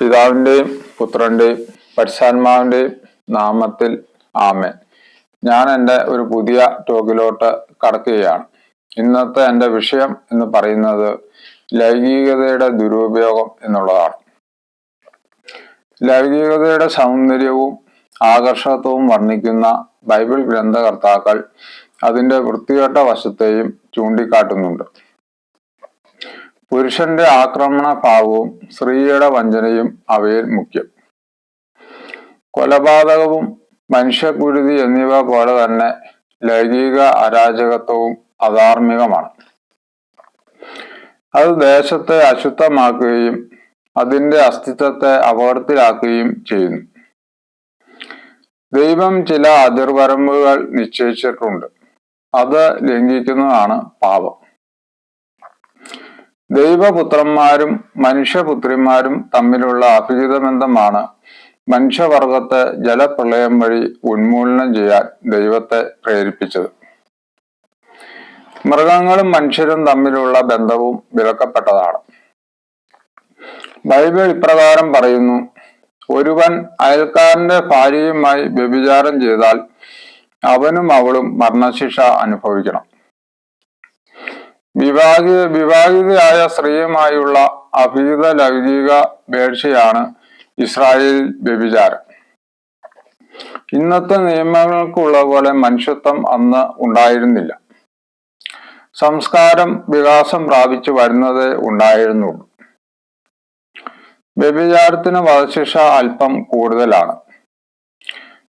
പിതാവിന്റെയും പുത്രന്റെയും പരിശാത്മാവിന്റെയും നാമത്തിൽ ആമേൻ. ഞാൻ എന്റെ ഒരു പുതിയ ടോക്കിലോട്ട് കടക്കുകയാണ്. ഇന്നത്തെ എന്റെ വിഷയം എന്ന് പറയുന്നത് ലൈംഗികതയുടെ ദുരുപയോഗം എന്നുള്ളതാണ്. ലൈംഗികതയുടെ സൗന്ദര്യവും ആകർഷകത്വവും വർണിക്കുന്ന ബൈബിൾ ഗ്രന്ഥകർത്താക്കൾ അതിന്റെ വൃത്തികെട്ട വശത്തെയും ചൂണ്ടിക്കാട്ടുന്നുണ്ട്. പുരുഷന്റെ ആക്രമണ ഭാവവും സ്ത്രീയുടെ വഞ്ചനയും അവയിൽ മുഖ്യം. കൊലപാതകവും മനുഷ്യക്കുരുതി എന്നിവ പോലെ തന്നെ ലൈംഗിക അരാജകത്വവും അധാർമികമാണ്. അത് ദേശത്തെ അശുദ്ധമാക്കുകയും അതിന്റെ അസ്തിത്വത്തെ അപകടത്തിലാക്കുകയും ചെയ്യുന്നു. ദൈവം ചില അതിർവരമ്പുകൾ നിശ്ചയിച്ചിട്ടുണ്ട്. അത് ലംഘിക്കുന്നതാണ് പാപം. ദൈവപുത്രന്മാരും മനുഷ്യപുത്രിമാരും തമ്മിലുള്ള അഭിഹിത ബന്ധമാണ് മനുഷ്യവർഗത്തെ ജലപ്രളയം വഴി ഉന്മൂലനം ചെയ്യാൻ ദൈവത്തെ പ്രേരിപ്പിച്ചത്. മൃഗങ്ങളും മനുഷ്യരും തമ്മിലുള്ള ബന്ധവും വിലക്കപ്പെട്ടതാണ്. ബൈബിൾ ഇപ്രകാരം പറയുന്നു ഒരുവൻ അയൽക്കാരന്റെ ഭാര്യയുമായി വ്യഭിചാരം ചെയ്താൽ അവനും അവളും മരണശിക്ഷ അനുഭവിക്കണം. വിവാഹി വിവാഹിതയായ സ്ത്രീയുമായുള്ള അഭീത ലൈംഗിക വേഴ്ചയാണ് ഇസ്രായേൽ വ്യഭിചാരം. ഇന്നത്തെ നിയമങ്ങൾക്കുള്ള പോലെ മനുഷ്യത്വം അന്ന് ഉണ്ടായിരുന്നില്ല. സംസ്കാരം വികാസം പ്രാപിച്ചു വരുന്നതേ ഉണ്ടായിരുന്നുള്ളൂ. വ്യഭിചാരത്തിന് വധശിക്ഷ അല്പം കൂടുതലാണ്.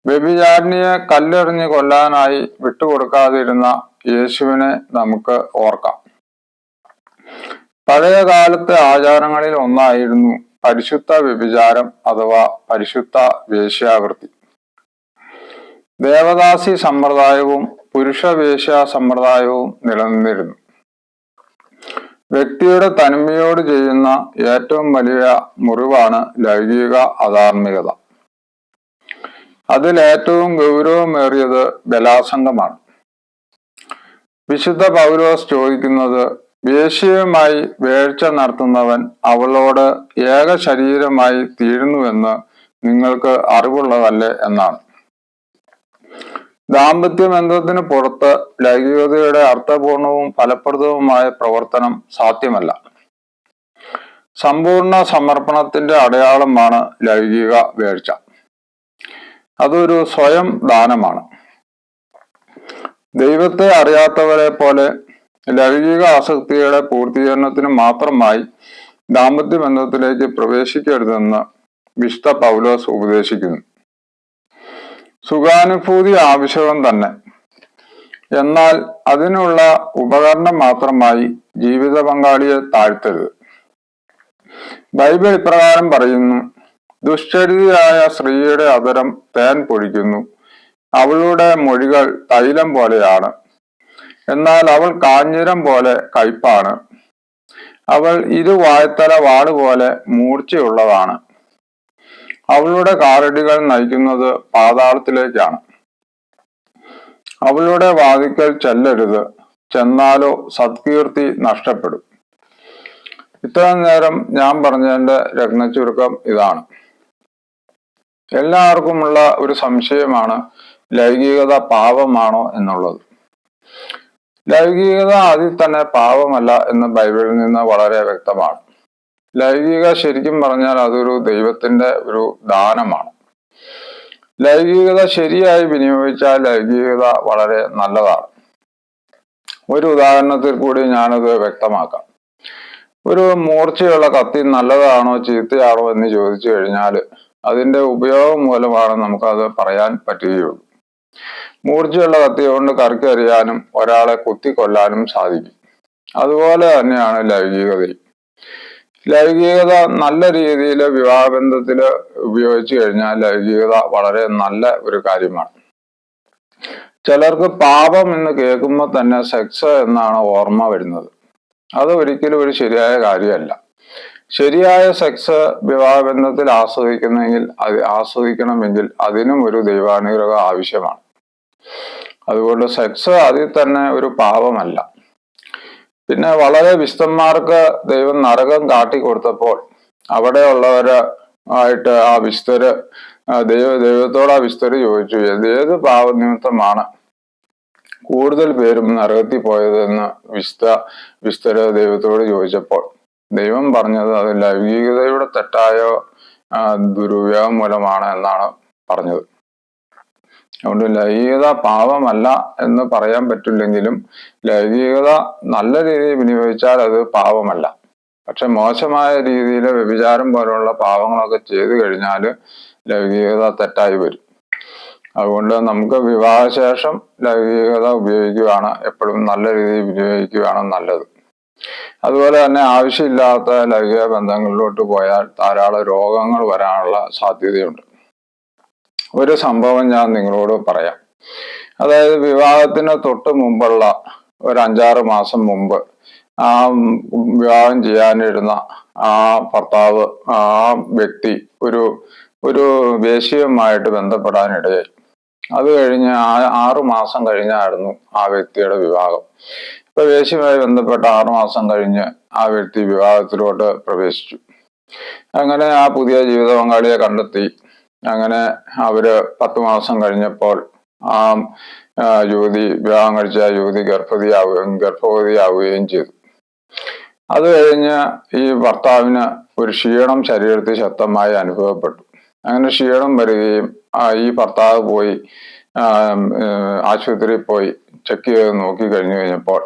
വ്യഭിചാരിണിയെ കല്ലെറിഞ്ഞ് കൊല്ലാനായി വിട്ടുകൊടുക്കാതിരുന്ന യേശുവിനെ നമുക്ക് ഓർക്കാം. പഴയ കാലത്തെ ആചാരങ്ങളിൽ ഒന്നായിരുന്നു പരിശുദ്ധ വ്യഭിചാരം അഥവാ പരിശുദ്ധ വേശ്യാവൃത്തി. ദേവദാസി സമ്പ്രദായവും പുരുഷ വേശ്യ സമ്പ്രദായവും നിലനിന്നിരുന്നു. വ്യക്തിയുടെ തനിമയോട് ചെയ്യുന്ന ഏറ്റവും വലിയ മുറിവാണ് ലൈംഗിക അധാർമികത. അതിലേറ്റവും ഗൗരവമേറിയത് ബലാസംഗമാണ് വിശുദ്ധ പൗലോസ് ചോദിക്കുന്നത് വേശ്യയുമായി വേഴ്ച നടത്തുന്നവൻ അവളോട് ഏക ശരീരമായി തീരുന്നുവെന്ന് നിങ്ങൾക്ക് അറിവുള്ളതല്ലേ എന്നാണ്. ദാമ്പത്യ ബന്ധത്തിന് പുറത്ത് ലൈംഗികതയുടെ അർത്ഥപൂർണവും ഫലപ്രദവുമായ പ്രവർത്തനം സാധ്യമല്ല. സമ്പൂർണ സമർപ്പണത്തിന്റെ അടയാളമാണ് ലൈംഗിക വേഴ്ച. അതൊരു സ്വയം ദാനമാണ്. ദൈവത്തെ അറിയാത്തവരെ പോലെ ലൈംഗിക ആസക്തിയുടെ പൂർത്തീകരണത്തിന് മാത്രമായി ദാമ്പത്യ ബന്ധത്തിലേക്ക് പ്രവേശിക്കരുതെന്ന് വിശുദ്ധ പൗലോസ് ഉപദേശിക്കുന്നു. സുഖാനുഭൂതി ആവശ്യകം തന്നെ. എന്നാൽ അതിനുള്ള ഉപകരണം മാത്രമായി ജീവിത പങ്കാളിയെ താഴ്ത്തരുത്. ബൈബിൾ ഇപ്രകാരം പറയുന്നു ദുശ്ചരിതയായ സ്ത്രീയുടെ അതരം തേൻ പൊഴിക്കുന്നു. അവളുടെ മൊഴികൾ തൈലം പോലെയാണ്. എന്നാൽ അവൾ കാഞ്ഞിരം പോലെ കയ്പാണ്. അവൾ ഇരു വായത്തല വാട് പോലെ മൂർച്ചയുള്ളതാണ്. അവളുടെ കാറടികൾ നയിക്കുന്നത് പാതാളത്തിലേക്കാണ്. അവളുടെ വാതിക്കൽ ചെല്ലരുത് ചെന്നാലോ സത്കീർത്തി നഷ്ടപ്പെടും. ഇത്രയും നേരം ഞാൻ പറഞ്ഞതിന്റെ രത്നച്ചുരുക്കം ഇതാണ്. എല്ലാവർക്കുമുള്ള ഒരു സംശയമാണ് ലൈംഗികത പാപമാണോ എന്നുള്ളത്. ലൈംഗികത ആദ്യം തന്നെ പാപമല്ല എന്ന് ബൈബിളിൽ നിന്ന് വളരെ വ്യക്തമാണ്. ലൈംഗിക ശരിക്കും പറഞ്ഞാൽ അതൊരു ദൈവത്തിന്റെ ഒരു ദാനമാണ്. ലൈംഗികത ശരിയായി വിനിയോഗിച്ചാൽ ലൈംഗികത വളരെ നല്ലതാണ്. ഒരു ഉദാഹരണത്തിൽ കൂടി ഞാനത് വ്യക്തമാക്കാം. ഒരു മൂർച്ചയുള്ള കത്തി നല്ലതാണോ ചീത്തയാണോ എന്ന് ചോദിച്ചു കഴിഞ്ഞാൽ അതിന്റെ ഉപയോഗം മൂലമാണ് നമുക്കത് പറയാൻ പറ്റുകയുള്ളൂ. മൂർച്ചയുള്ള കത്തി കൊണ്ട് കറക്കി ഒരാളെ കുത്തിക്കൊല്ലാനും സാധിക്കും. അതുപോലെ തന്നെയാണ് ലൈംഗികതയും. ലൈംഗികത നല്ല രീതിയിൽ വിവാഹബന്ധത്തിൽ ഉപയോഗിച്ചു കഴിഞ്ഞാൽ ലൈംഗികത വളരെ നല്ല ഒരു കാര്യമാണ്. ചിലർക്ക് പാപം എന്ന് കേൾക്കുമ്പോൾ തന്നെ സെക്സ് എന്നാണ് ഓർമ്മ വരുന്നത്. അത് ഒരിക്കലും ഒരു ശരിയായ കാര്യമല്ല. ശരിയായ സെക്സ് വിവാഹബന്ധത്തിൽ ആസ്വദിക്കുന്നെങ്കിൽ അത് ആസ്വദിക്കണമെങ്കിൽ അതിനും ഒരു ദൈവാനുഗ്രഹം ആവശ്യമാണ്. അതുകൊണ്ട് സെക്സ് അതിൽ തന്നെ ഒരു പാപമല്ല. പിന്നെ വളരെ വിശുദ്ധന്മാർക്ക് ദൈവം നരകം കാട്ടിക്കൊടുത്തപ്പോൾ അവിടെയുള്ളവര് ആയിട്ട് ആ വിസ്തര് ദൈവ ദൈവത്തോട് ആ വിസ്തര് ചോദിച്ചു "ഏത് പാപ പാപനിമിത്തമാണ് കൂടുതൽ പേരും നരകത്തിൽ പോയതെന്ന് വിസ്ത വിസ്തര് ദൈവത്തോട് ചോദിച്ചപ്പോൾ ദൈവം പറഞ്ഞത് അത് ലൈംഗികതയുടെ തെറ്റായ ദുരുപയോഗം മൂലമാണ് എന്നാണ് പറഞ്ഞത്. അതുകൊണ്ട് ലൈംഗികത പാപമല്ല എന്ന് പറയാൻ പറ്റില്ലെങ്കിലും ലൈംഗികത നല്ല രീതിയിൽ വിനിയോഗിച്ചാൽ അത് പാപമല്ല. പക്ഷെ മോശമായ രീതിയിൽ വ്യഭിചാരം പോലുള്ള പാപങ്ങളൊക്കെ ചെയ്തു കഴിഞ്ഞാൽ ലൈംഗികത തെറ്റായി വരും. അതുകൊണ്ട് നമുക്ക് വിവാഹശേഷം ലൈംഗികത ഉപയോഗിക്കുകയാണ് എപ്പോഴും നല്ല രീതിയിൽ വിനിയോഗിക്കുകയാണ് നല്ലത്. അതുപോലെ തന്നെ ആവശ്യമില്ലാത്ത ലൈംഗിക ബന്ധങ്ങളിലോട്ട് പോയാൽ ധാരാളം രോഗങ്ങൾ വരാനുള്ള സാധ്യതയുണ്ട്. ഒരു സംഭവം ഞാൻ നിങ്ങളോട് പറയാം. അതായത് വിവാഹത്തിന് തൊട്ട് മുമ്പുള്ള ഒരു അഞ്ചാറ് മാസം മുമ്പ് ആ വിവാഹം ചെയ്യാനിരുന്ന ആ ഭർത്താവ് ആ വ്യക്തി ഒരു ഒരു ദേശീയമായിട്ട് ബന്ധപ്പെടാനിടയായി. അത് കഴിഞ്ഞ് ആറു മാസം കഴിഞ്ഞായിരുന്നു ആ വ്യക്തിയുടെ വിവാഹം. ഇപ്പൊ വേശ്യയുമായി ബന്ധപ്പെട്ട ആറു മാസം കഴിഞ്ഞ് ആ വ്യക്തി വിവാഹത്തിലോട്ട് പ്രവേശിച്ചു. അങ്ങനെ ആ പുതിയ ജീവിത പങ്കാളിയെ കണ്ടെത്തി അങ്ങനെ അവർ പത്ത് മാസം കഴിഞ്ഞപ്പോൾ ആ യുവതി വിവാഹം കഴിച്ച യുവതി ഗർഭവതിയാവുകയും ഗർഭവതിയാവുകയും ചെയ്തു. അത് കഴിഞ്ഞ് ഈ ഭർത്താവിന് ഒരു ക്ഷീണം ശരീരത്തിൽ ശക്തമായി അനുഭവപ്പെട്ടു. അങ്ങനെ ക്ഷീണം വരികയും ഈ ഭർത്താവ് പോയി ആശുപത്രിയിൽ പോയി ചെക്ക് ചെയ്ത് നോക്കി കഴിഞ്ഞു കഴിഞ്ഞപ്പോൾ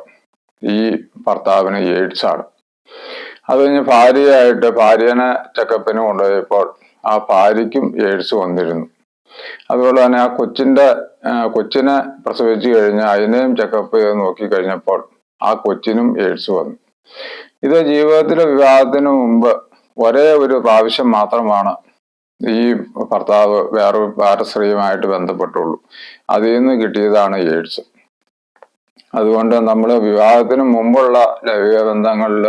ഈ ഭർത്താവിന് എയ്ഡ്സ് ആണ്. അത് കഴിഞ്ഞ് ഭാര്യയായിട്ട് ഭാര്യനെ ചെക്കപ്പിന് കൊണ്ടുപോയപ്പോൾ ആ ഭാര്യയ്ക്കും എയ്ഡ്സ് വന്നിരുന്നു. അതുപോലെ തന്നെ ആ കൊച്ചിന്റെ കൊച്ചിനെ പ്രസവിച്ചു കഴിഞ്ഞ് അതിനെയും ചെക്കപ്പ് ചെയ്ത് നോക്കി കഴിഞ്ഞപ്പോൾ ആ കൊച്ചിനും എയ്ഡ്സ് വന്നു. ഇത് ജീവിതത്തിലെ വിവാഹത്തിന് മുമ്പ് ഒരേ ഒരു പ്രാവശ്യം മാത്രമാണ് ഈ ഭർത്താവ് വേറെ വേറെ സ്ത്രീയുമായിട്ട് ബന്ധപ്പെട്ടുള്ളൂ. അതിൽ നിന്ന് കിട്ടിയതാണ് എയ്ഡ്സ് അതുകൊണ്ട് നമ്മൾ വിവാഹത്തിന് മുമ്പുള്ള ലൈംഗിക ബന്ധങ്ങളിൽ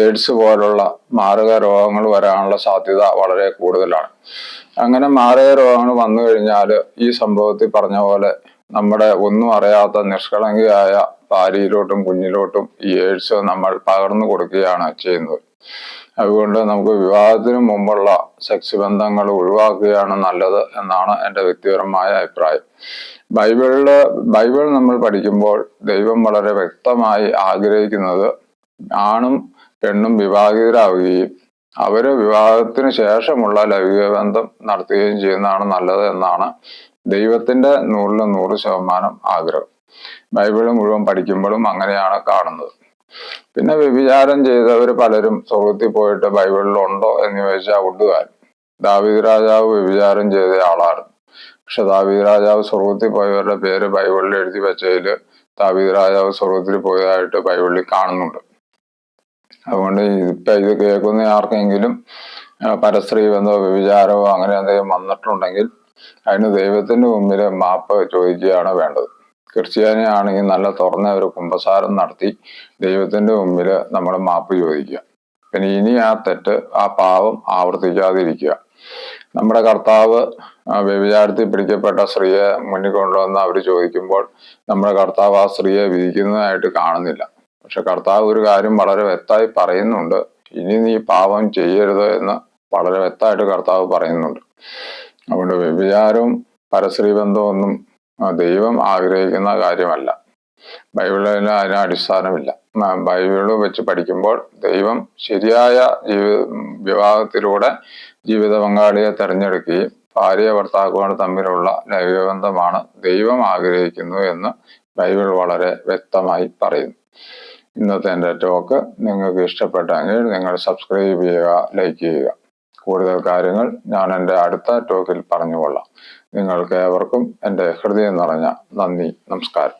എയ്ഡ്സ് പോലുള്ള മാരക രോഗങ്ങൾ വരാനുള്ള സാധ്യത വളരെ കൂടുതലാണ്. അങ്ങനെ മാരക രോഗങ്ങൾ വന്നു കഴിഞ്ഞാൽ ഈ സംഭവത്തിൽ പറഞ്ഞ പോലെ നമ്മുടെ ഒന്നും അറിയാത്ത നിഷ്കളങ്കിയായ ഭാര്യയിലോട്ടും കുഞ്ഞിലോട്ടും ഈ എയ്ഡ്സ് നമ്മൾ പകർന്നു കൊടുക്കുകയാണ് ചെയ്യുന്നത്. അതുകൊണ്ട് നമുക്ക് വിവാഹത്തിന് മുമ്പുള്ള സെക്സ് ബന്ധങ്ങൾ ഒഴിവാക്കുകയാണ് നല്ലത് എന്നാണ് എന്റെ വ്യക്തിപരമായ അഭിപ്രായം. ബൈബിളിൽ ബൈബിൾ നമ്മൾ പഠിക്കുമ്പോൾ ദൈവം വളരെ വ്യക്തമായി ആഗ്രഹിക്കുന്നത് ആണും പെണ്ണും വിവാഹിതരാവുകയും അവർ വിവാഹത്തിന് ശേഷമുള്ള ലൈംഗിക ബന്ധം നടത്തുകയും ചെയ്യുന്നതാണ് നല്ലത് എന്നാണ് ദൈവത്തിന്റെ നൂറിൽ നൂറ് ശതമാനം ആഗ്രഹം. ബൈബിൾ മുഴുവൻ പഠിക്കുമ്പോഴും അങ്ങനെയാണ് കാണുന്നത്. പിന്നെ വ്യഭിചാരം ചെയ്തവർ പലരും സ്വർഗത്തിൽ പോയിട്ട് ബൈബിളിൽ ഉണ്ടോ എന്ന് ചോദിച്ചാൽ ഉണ്ടുകാരൻ ദാവീദ് രാജാവ് വ്യഭിചാരം ചെയ്ത ആളായിരുന്നു പക്ഷെ ദാവീദ് രാജാവ് സ്വർഗത്തിൽ പോയവരുടെ പേര് ബൈബിളിൽ എഴുതി വെച്ചതിൽ ദാവീദ് രാജാവ് സ്വർഗത്തിൽ പോയതായിട്ട് ബൈബിളിൽ കാണുന്നുണ്ട്. അതുകൊണ്ട് ഇപ്പൊ ഇത് കേൾക്കുന്ന ആർക്കെങ്കിലും പരസ്ത്രീ ബന്ധമോ വ്യഭിചാരമോ അങ്ങനെ എന്തെങ്കിലും വന്നിട്ടുണ്ടെങ്കിൽ അതിന് ദൈവത്തിന്റെ മുമ്പിൽ മാപ്പ് ചോദിക്കുകയാണ് വേണ്ടത്. ക്രിസ്ത്യാനി ആണെങ്കിൽ നല്ല തുറന്ന ഒരു കുമ്പസാരം നടത്തി ദൈവത്തിന്റെ മുമ്പിൽ നമ്മൾ മാപ്പ് ചോദിക്കുക. പിന്നെ ഇനി ആ തെറ്റ് ആ പാവം ആവർത്തിക്കാതിരിക്കുക. നമ്മുടെ കർത്താവ് വ്യഭിചാരത്തിൽ പിടിക്കപ്പെട്ട സ്ത്രീയെ മുന്നിൽ കൊണ്ടുവന്ന് അവർ ചോദിക്കുമ്പോൾ നമ്മുടെ കർത്താവ് ആ സ്ത്രീയെ വിധിക്കുന്നതായിട്ട് കാണുന്നില്ല. പക്ഷെ കർത്താവ് ഒരു കാര്യം വളരെ വ്യക്തമായി പറയുന്നുണ്ട്. ഇനി നീ പാപം ചെയ്യരുത് എന്ന് വളരെ വ്യക്തമായിട്ട് കർത്താവ് പറയുന്നുണ്ട്. അതുകൊണ്ട് വ്യഭിചാരവും പരസ്ത്രീ ആ, ദൈവം ആഗ്രഹിക്കുന്ന കാര്യമല്ല. ബൈബിളിൽ അതിന് അടിസ്ഥാനമില്ല. ബൈബിൾ വെച്ച് പഠിക്കുമ്പോൾ ദൈവം ശരിയായ ജീവി വിവാഹത്തിലൂടെ ജീവിത പങ്കാളിയെ തെരഞ്ഞെടുക്കുകയും ഭാര്യ ഭർത്താക്കുകൾ തമ്മിലുള്ള ലൈവബന്ധമാണ് ബന്ധമാണ് ദൈവം ആഗ്രഹിക്കുന്നു എന്ന് ബൈബിൾ വളരെ വ്യക്തമായി പറയുന്നു. ഇന്നത്തെ എന്റെ ടോക്ക് നിങ്ങൾക്ക് ഇഷ്ടപ്പെട്ടെങ്കിൽ നിങ്ങൾ സബ്സ്ക്രൈബ് ചെയ്യുക ലൈക്ക് ചെയ്യുക. കൂടുതൽ കാര്യങ്ങൾ ഞാൻ എന്റെ അടുത്ത ടോക്കിൽ പറഞ്ഞുകൊള്ളാം. നിങ്ങൾക്ക് ഏവർക്കും എന്റെ ഹൃദയം നിറഞ്ഞ നന്ദി നമസ്കാരം.